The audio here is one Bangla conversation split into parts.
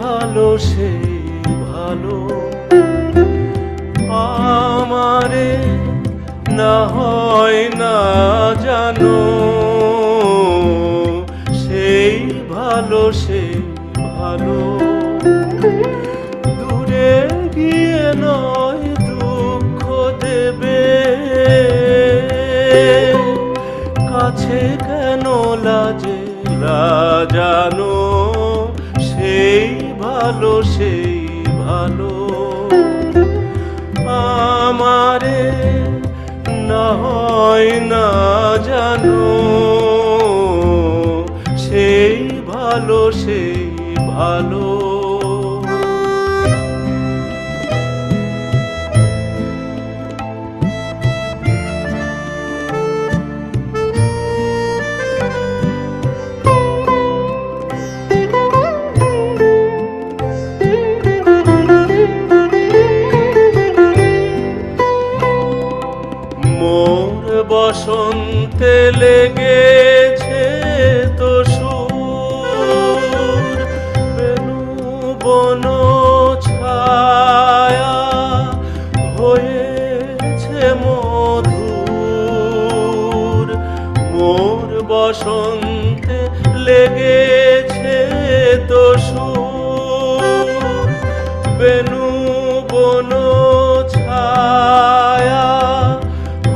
ভালো সে ভালো। আমারে না হয় না জানো সেই ভালো সে ভালো। ভালো। আমারে না হয় না জানো সেই ভালো সেই ভালো। বসন্তে লেগেছে তো বেনু বন ছায়া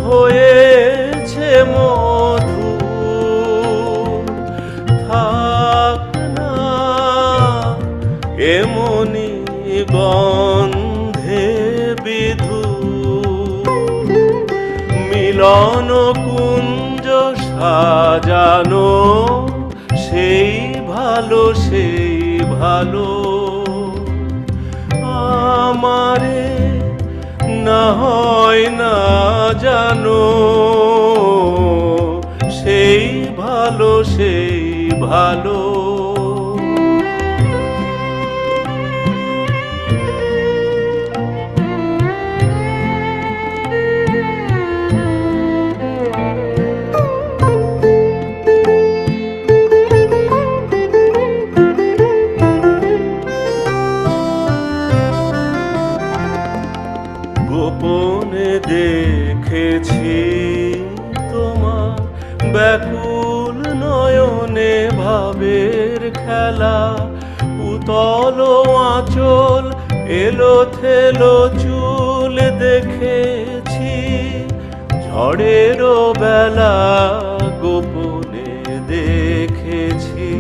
হয়েছে মধু থাক না, এমনি গন্ধে বিধু মিলন কুঞ্জ সাজানো সেই ভালো সেই ভালো। আমারে না হয় না জানো সেই ভালো সেই ভালো। খেলা, উতল আঁচল, এলো থেলো চুল দেখেছি। ঝড়েরও বেলা গোপনে দেখেছি।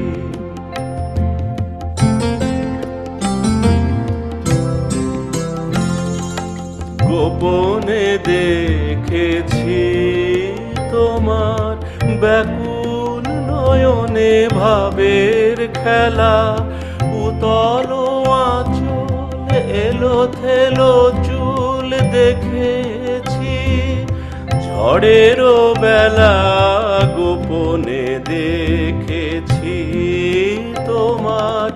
গোপনে দেখেছি তোমার ব্যাকুল নয়নে ভাবের খেলা, উতল আঁচল এলো থেলো চুল দেখেছি। ঝড়েরও বেলা গোপনে দেখেছি তোমার,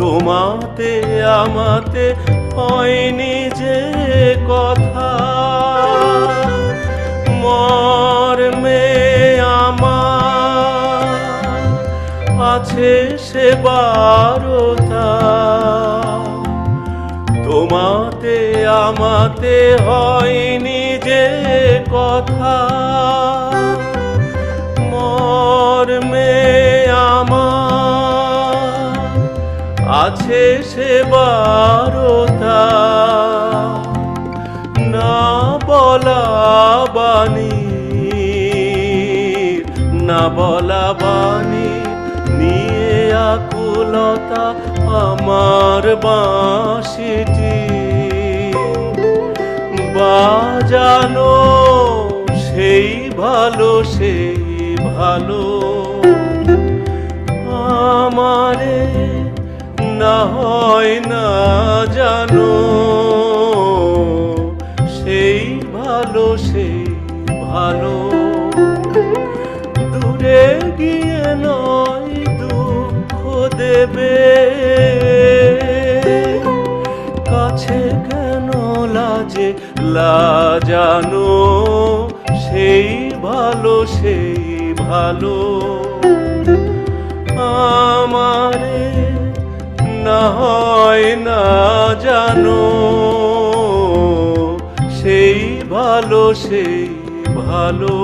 তোমাতে আমাতে হয়নি যে কথা। আছে সে বারতা। তোমাতে আমাতে হয়নি যে কথা। মর্মে আমার আছে সে বারতা। আকুলতা আমার বাঁশিটি। বাজানো সেই ভালো সেই ভালো। আমারে না হয় না জানো, সেই ভালো সেই ভালো। দেবে। কাছে কেন লাজে? লাজানো, সেই ভালো সেই ভালো। আমারে না হয় না জানো, সেই ভালো সেই ভালো।